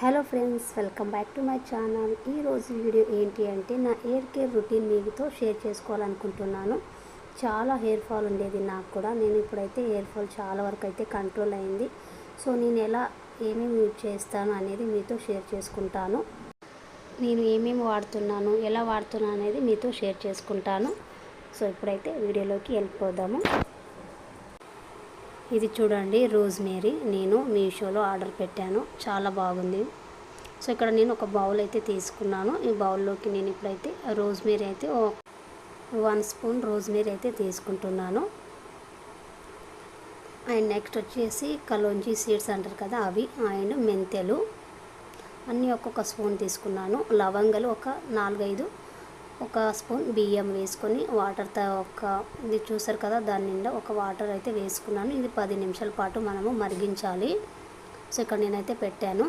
Hello friends welcome back to my channel. ఈరోజు video ఏంటి అంటే నా హెయిర్ కేర్ రొటీన్ మీతో షేర్ చేసుకోవాలనుకుంటున్నాను. చాలా హెయిర్ ఫాల్ ఉండేది నాకు కూడా. నేను ఇప్పుడైతే హెయిర్ ఫాల్ చాలా వరకు అయితే కంట్రోల్ అయింది. సో నేను ఎలా ఏమేమి యూజ్ చేస్తాను అనేది మీతో షేర్ చేసుకుంటాను. నేను ఏమేమి వాడుతున్నాను ఎలా వాడుతున్నాను అనేది మీతో షేర్ చేసుకుంటాను. సో ఇప్పుడైతే వీడియోలోకి వెళ్ళిపోదాము. ఇది చూడండి రోజ్మేరీ. నేను మీషోలో ఆర్డర్ పెట్టాను. చాలా బాగుంది. సో ఇక్కడ నేను ఒక బౌల్ అయితే తీసుకున్నాను. ఈ బౌల్లోకి నేను ఇప్పుడైతే రోజ్మేరీ అయితే వన్ స్పూన్ రోజ్మేరీ అయితే తీసుకుంటున్నాను. అండ్ నెక్స్ట్ వచ్చేసి కలోంజీ సీడ్స్ అంటారు కదా అవి అండ్ మెంతెలు. అన్నీ ఒక్కొక్క స్పూన్ తీసుకున్నాను. లవంగలు ఒక నాలుగైదు ఒక స్పూన్ బియ్యం వేసుకొని వాటర్తో ఒక ఇది చూసారు కదా దాని నిండా ఒక వాటర్ అయితే వేసుకున్నాను. ఇది పది నిమిషాల పాటు మనము మరిగించాలి. సో ఇక్కడ నేనైతే పెట్టాను.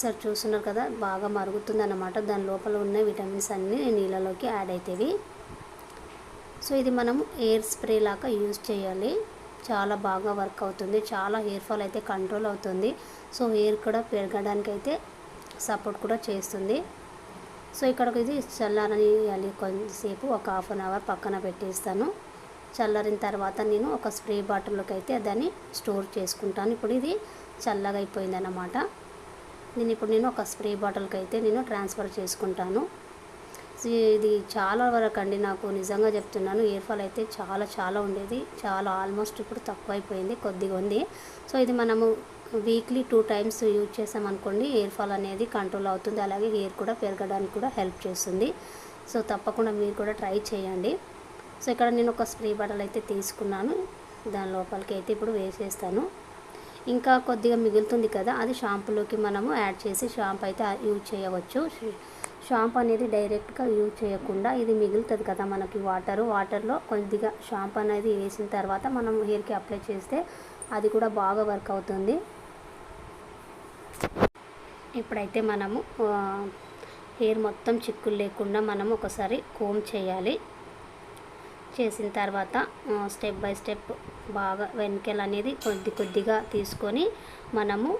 సార్ చూస్తున్నారు కదా బాగా మరుగుతుంది అన్నమాట దాని లోపల ఉన్న విటమిన్స్ అన్నీ నీళ్ళలోకి యాడ్ అవుతాయి సో ఇది మనము ఎయిర్ స్ప్రే లాగా యూజ్ చేయాలి. చాలా బాగా వర్క్ అవుతుంది. చాలా హెయిర్ ఫాల్ అయితే కంట్రోల్ అవుతుంది. సో హెయిర్ కూడా పెరగడానికి అయితే సపోర్ట్ కూడా చేస్తుంది. సో ఇక్కడ ఇది చల్లారనియాలి కొంతసేపు ఒక హాఫ్ అన్ అవర్ పక్కన పెట్టేస్తాను. చల్లారిన తర్వాత నేను ఒక స్ప్రే బాటిల్లోకి అయితే దాన్ని స్టోర్ చేసుకుంటాను. ఇప్పుడు ఇది చల్లగా అయిపోయిందన్నమాట నేను ఇప్పుడు నేను ఒక స్ప్రే బాటిల్కి అయితే నేను ట్రాన్స్ఫర్ చేసుకుంటాను. ఇది చాలా వరకు అండి నాకు నిజంగా చెప్తున్నాను. ఇయర్ ఫాల్ అయితే చాలా చాలా ఉండేది. చాలా ఆల్మోస్ట్ ఇప్పుడు తక్కువ అయిపోయింది కొద్దిగా ఉంది. సో ఇది మనము వీక్లీ టూ టైమ్స్ యూజ్ చేసామనుకోండి హెయిర్ ఫాల్ అనేది కంట్రోల్ అవుతుంది. అలాగే హెయిర్ కూడా పెరగడానికి కూడా హెల్ప్ చేస్తుంది. సో తప్పకుండా మీరు కూడా ట్రై చేయండి. సో ఇక్కడ నేను ఒక స్ప్రే బాటిల్ అయితే తీసుకున్నాను. దాని లోపలికి అయితే ఇప్పుడు వేసేస్తాను. ఇంకా కొద్దిగా మిగులుతుంది కదా అది షాంపూలోకి మనము యాడ్ చేసి షాంపూ అయితే యూజ్ చేయవచ్చు. షాంపూ అనేది డైరెక్ట్గా యూజ్ చేయకుండా ఇది మిగులుతుంది కదా మనకి వాటరు. వాటర్లో కొద్దిగా షాంపూ అనేది వేసిన తర్వాత మనం హెయిర్కి అప్లై చేస్తే అది కూడా బాగా వర్క్ అవుతుంది. ఇప్పుడైతే మనము హెయిర్ మొత్తం చిక్కులు లేకుండా మనం ఒకసారి కోమ్ చేయాలి. చేసిన తర్వాత స్టెప్ బై స్టెప్ బాగా వెనకెల్ అనేది కొద్ది కొద్దిగా తీసుకొని మనము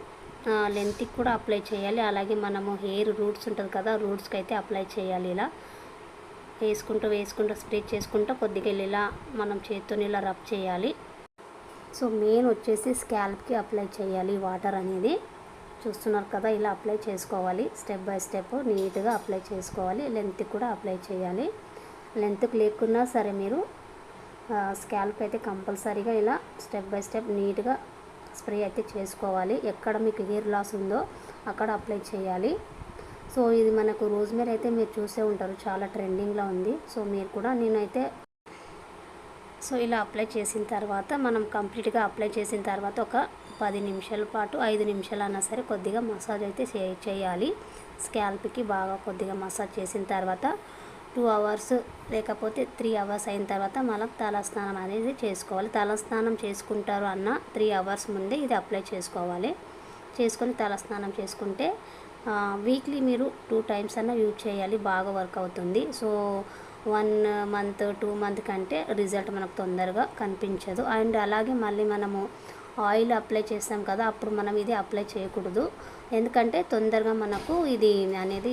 లెంత్కి కూడా అప్లై చేయాలి. అలాగే మనము హెయిర్ రూట్స్ ఉంటుంది కదా రూట్స్కి అయితే అప్లై చేయాలి ఇలా. వేసుకుంటూ వేసుకుంటూ స్ప్రిచ్ చేసుకుంటూ కొద్దిగా ఇలా మనం చేతితో ఇలా రబ్ చేయాలి. సో మెయిన్ వచ్చేసి స్కాల్ప్కి అప్లై చేయాలి. వాటర్ అనేది చూస్తున్నారు కదా ఇలా అప్లై చేసుకోవాలి. స్టెప్ బై స్టెప్ నీట్గా అప్లై చేసుకోవాలి. లెంత్ కూడా అప్లై చేయాలి. లెంత్కి లేకున్నా సరే మీరు స్కాల్ప్ అయితే కంపల్సరీగా ఇలా స్టెప్ బై స్టెప్ నీట్గా స్ప్రే అయితే చేసుకోవాలి. ఎక్కడ మీకు హెయిర్ లాస్ ఉందో అక్కడ అప్లై చేయాలి. సో ఇది మనకు రోజ్మేరీ అయితే మీరు చూసే ఉంటారు. చాలా ట్రెండింగ్లో ఉంది. సో మీరు కూడా నేనైతే సో ఇలా అప్లై చేసిన తర్వాత మనం కంప్లీట్గా అప్లై చేసిన తర్వాత ఒక పది నిమిషాల పాటు ఐదు నిమిషాలు అన్నా సరే కొద్దిగా మసాజ్ అయితే చేయాలి. స్కాల్ప్కి బాగా కొద్దిగా మసాజ్ చేసిన తర్వాత టూ అవర్స్ లేకపోతే త్రీ అవర్స్ అయిన తర్వాత మనం తలస్నానం అనేది చేసుకోవాలి. తలస్నానం చేసుకుంటారు అన్న త్రీ అవర్స్ ముందే ఇది అప్లై చేసుకోవాలి. చేసుకొని తలస్నానం చేసుకుంటే వీక్లీ మీరు టూ టైమ్స్ అన్న యూజ్ చేయాలి. బాగా వర్క్ అవుతుంది. So one month two month కంటే రిజల్ట్ మనకు తొందరగా కనిపించదు. అండ్ అలాగే మళ్ళీ మనము ఆయిల్ అప్లై చేస్తాం కదా అప్పుడు మనం ఇది అప్లై చేయకూడదు. ఎందుకంటే తొందరగా మనకు ఇది అనేది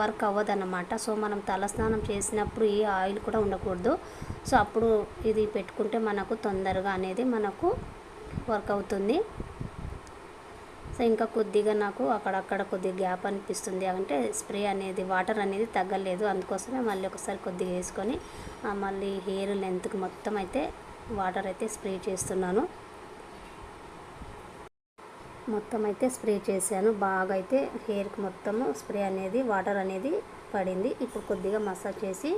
వర్క్ అవ్వదన్నమాట. సో మనం తలస్నానం చేసినప్పుడు ఈ ఆయిల్ కూడా ఉండకూడదు. సో అప్పుడు ఇది పెట్టుకుంటే మనకు తొందరగా అనేది మనకు వర్క్ అవుతుంది. సో ఇంకా కొద్దిగా నాకు అక్కడక్కడ కొద్దిగా గ్యాప్ అనిపిస్తుంది. అంటే స్ప్రే అనేది వాటర్ అనేది తగ్గలేదు. అందుకోసమే మళ్ళీ ఒకసారి కొద్దిగా వేసుకొని మళ్ళీ హెయిర్ లెంత్కి మొత్తం అయితే వాటర్ అయితే స్ప్రే చేస్తున్నాను. మొత్తం అయితే స్ప్రే చేశాను. బాగా అయితే హెయిర్కి మొత్తము స్ప్రే అనేది వాటర్ అనేది పడింది. ఇప్పుడు కొద్దిగా మసాజ్ చేసి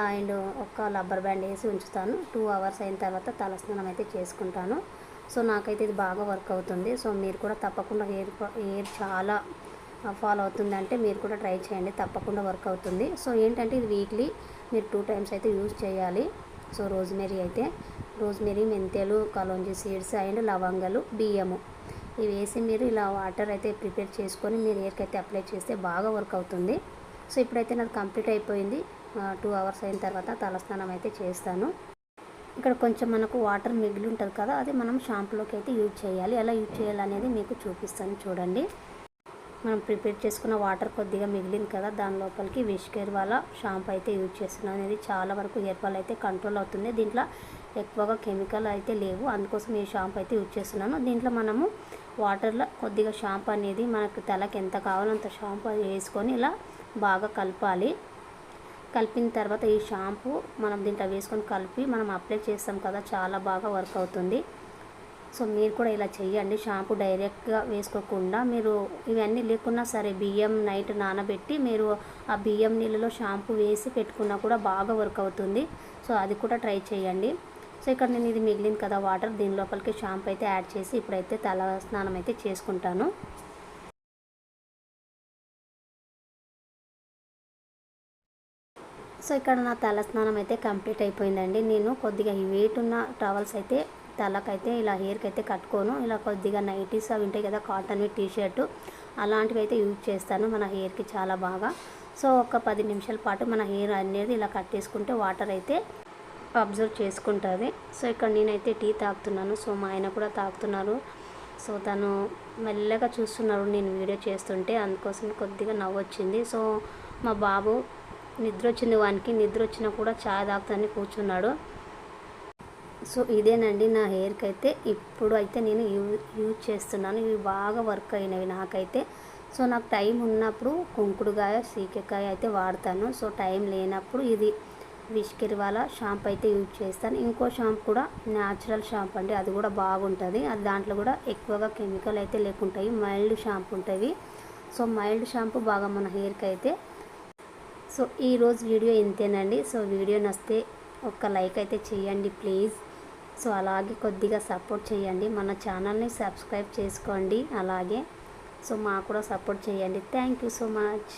అండ్ ఒక రబ్బర్ బ్యాండ్ వేసి ఉంచుతాను. టూ అవర్స్ అయిన తర్వాత తలస్నానం అయితే చేసుకుంటాను. సో నాకైతే ఇది బాగా వర్క్ అవుతుంది. సో మీరు కూడా తప్పకుండా హెయిర్ హెయిర్ చాలా ఫాలో అవుతుంది అంటే మీరు కూడా ట్రై చేయండి. తప్పకుండా వర్క్ అవుతుంది. సో ఏంటంటే ఇది వీక్లీ మీరు టూ టైమ్స్ అయితే యూజ్ చేయాలి. సో రోజ్మెరీ అయితే రోజ్మెరీ మెంతెలు కలోంజీ సీడ్స్ అండ్ లవంగలు బియ్యము. ఇవి వేసి మీరు ఇలా వాటర్ అయితే ప్రిపేర్ చేసుకొని మీరు హెయిర్కి అయితే అప్లై చేస్తే బాగా వర్క్ అవుతుంది. సో ఇప్పుడైతే నాకు కంప్లీట్ అయిపోయింది. టూ అవర్స్ అయిన తర్వాత తలస్నానం అయితే చేస్తాను. ఇక్కడ కొంచెం మనకు వాటర్ మిగిలి ఉంటుంది కదా అది మనం షాంపూలోకి అయితే యూజ్ చేయాలి. ఎలా యూజ్ చేయాలనేది మీకు చూపిస్తాను చూడండి. మనం ప్రిపేర్ చేసుకున్న వాటర్ కొద్దిగా మిగిలింది కదా దాని లోపలికి విష్కేర్ వాళ్ళ షాంపూ అయితే యూజ్ చేస్తున్నాను. అనేది చాలా వరకు హెయిర్ అయితే కంట్రోల్ అవుతుంది. దీంట్లో ఎక్కువగా కెమికల్ అయితే లేవు. అందుకోసం ఈ షాంపూ అయితే యూజ్ చేస్తున్నాను. దీంట్లో మనము వాటర్లో కొద్దిగా షాంపూ అనేది మనకు తలకి ఎంత కావాలో అంత షాంపూ అది వేసుకొని ఇలా బాగా కలపాలి. కలిపిన తర్వాత ఈ షాంపూ మనం దీంట్లో వేసుకొని కలిపి మనం అప్లై చేస్తాం కదా చాలా బాగా వర్క్ అవుతుంది. సో మీరు కూడా ఇలా చేయండి షాంపూ డైరెక్ట్గా వేసుకోకుండా మీరు ఇవన్నీ లేకున్నా సరే బియ్యం నైట్ నానబెట్టి మీరు ఆ బియ్యం నీళ్ళలో షాంపూ వేసి పెట్టుకున్నా కూడా బాగా వర్క్ అవుతుంది. సో అది కూడా ట్రై చేయండి సో ఇక్కడ నేను ఇది మిగిలింది కదా వాటర్. దీని లోపలికి షాంపూ అయితే యాడ్ చేసి ఇప్పుడైతే తల స్నానం అయితే చేసుకుంటాను. సో ఇక్కడ నా తల స్నానం అయితే కంప్లీట్ అయిపోయిందండి. నేను కొద్దిగా వెయిట్ ఉన్న టవల్స్ అయితే తలకైతే ఇలా హెయిర్కి అయితే కట్టుకోను. ఇలా కొద్దిగా నైటీస్ అవి ఉంటాయి కదా కాటన్ టీ షర్టు అలాంటివి అయితే యూజ్ చేస్తాను మన హెయిర్కి చాలా బాగా. సో ఒక పది నిమిషాల పాటు మన హెయిర్ అనేది ఇలా కట్టేసుకుంటే వాటర్ అయితే అబ్జర్వ్ చేసుకుంటుంది. సో ఇక్కడ నేనైతే టీ తాగుతున్నాను. సో మా ఆయన కూడా తాగుతున్నారు. సో తను మెల్లగా చూస్తున్నారు నేను వీడియో చేస్తుంటే అందుకోసం కొద్దిగా నవ్వు వచ్చింది సో మా బాబు నిద్ర వచ్చింది వానికి. నిద్ర వచ్చినా కూడా చాయ్ తాగుతాని కూర్చున్నాడు. సో ఇదేనండి నా హెయిర్కి అయితే ఇప్పుడు అయితే నేను యూజ్ యూజ్ చేస్తున్నాను. ఇవి బాగా వర్క్ అయినవి నాకైతే. సో నాకు టైం ఉన్నప్పుడు కుంకుడుకాయ సీకెకాయ అయితే వాడతాను. సో టైం లేనప్పుడు ఇది విష్కిరివాల షాంపు షాంపూ అయితే యూజ్ చేస్తాను. ఇంకో షాంపూ కూడా న్యాచురల్ షాంపూ అండి. అది కూడా బాగుంటుంది. అది దాంట్లో కూడా ఎక్కువగా కెమికల్ అయితే లేకుంటాయి. మైల్డ్ షాంపూ ఉంటుంది. సో మైల్డ్ షాంపూ బాగా మన హెయిర్కి అయితే సో ఈరోజు వీడియో ఇంతేనండి. సో వీడియో నస్తే ఒక లైక్ అయితే చేయండి ప్లీజ్. సో అలాగే కొద్దిగా సపోర్ట్ చేయండి. మన ఛానల్ని సబ్స్క్రైబ్ చేసుకోండి. అలాగే సో మాకు కూడా సపోర్ట్ చేయండి. Thank you so much.